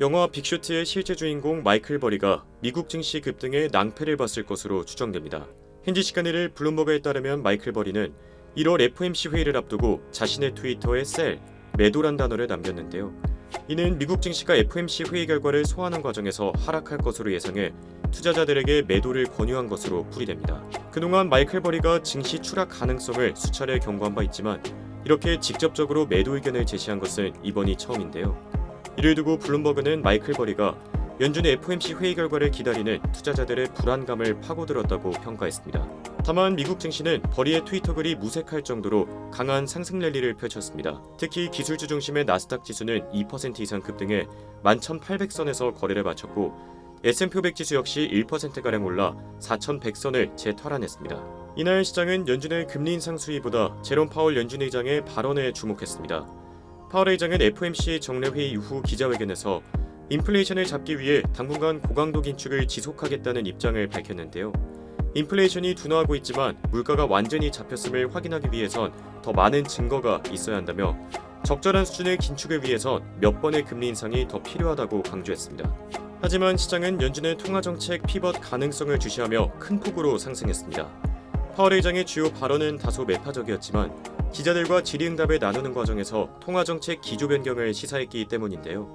영화 빅쇼트의 실제 주인공 마이클 버리가 미국 증시 급등에 낭패를 봤을 것으로 추정됩니다. 현지 시간 1일 블룸버그에 따르면 마이클 버리는 1월 FOMC 회의를 앞두고 자신의 트위터에 셀, 매도란 단어를 남겼는데요. 이는 미국 증시가 FOMC 회의 결과를 소화하는 과정에서 하락할 것으로 예상해 투자자들에게 매도를 권유한 것으로 풀이됩니다. 그동안 마이클 버리가 증시 추락 가능성을 수차례 경고한 바 있지만 이렇게 직접적으로 매도 의견을 제시한 것은 이번이 처음인데요. 이를 두고 블룸버그는 마이클 버리가 연준의 FOMC 회의 결과를 기다리는 투자자들의 불안감을 파고들었다고 평가했습니다. 다만 미국 증시는 버리의 트위터 글이 무색할 정도로 강한 상승 랠리를 펼쳤습니다. 특히 기술주 중심의 나스닥 지수는 2% 이상 급등해 11,800선에서 거래를 마쳤고 S&P 500 지수 역시 1%가량 올라 4,100선을 재탈환했습니다. 이날 시장은 연준의 금리 인상 수위보다 제롬 파월 연준 의장의 발언에 주목했습니다. 파월 의장은 FOMC 정례 회의 이후 기자회견에서 인플레이션을 잡기 위해 당분간 고강도 긴축을 지속하겠다는 입장을 밝혔는데요. 인플레이션이 둔화하고 있지만 물가가 완전히 잡혔음을 확인하기 위해선 더 많은 증거가 있어야 한다며 적절한 수준의 긴축을 위해선 몇 번의 금리 인상이 더 필요하다고 강조했습니다. 하지만 시장은 연준의 통화 정책 피벗 가능성을 주시하며 큰 폭으로 상승했습니다. 파월 의장의 주요 발언은 다소 매파적이었지만 기자들과 질의응답을 나누는 과정에서 통화 정책 기조 변경을 시사했기 때문인데요.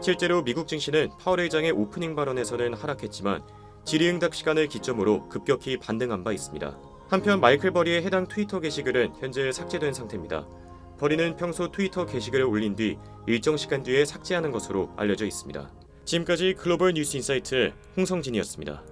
실제로 미국 증시는 파월 의장의 오프닝 발언에서는 하락했지만 질의응답 시간을 기점으로 급격히 반등한 바 있습니다. 한편 마이클 버리의 해당 트위터 게시글은 현재 삭제된 상태입니다. 버리는 평소 트위터 게시글을 올린 뒤 일정 시간 뒤에 삭제하는 것으로 알려져 있습니다. 지금까지 글로벌 뉴스 인사이트 홍성진이었습니다.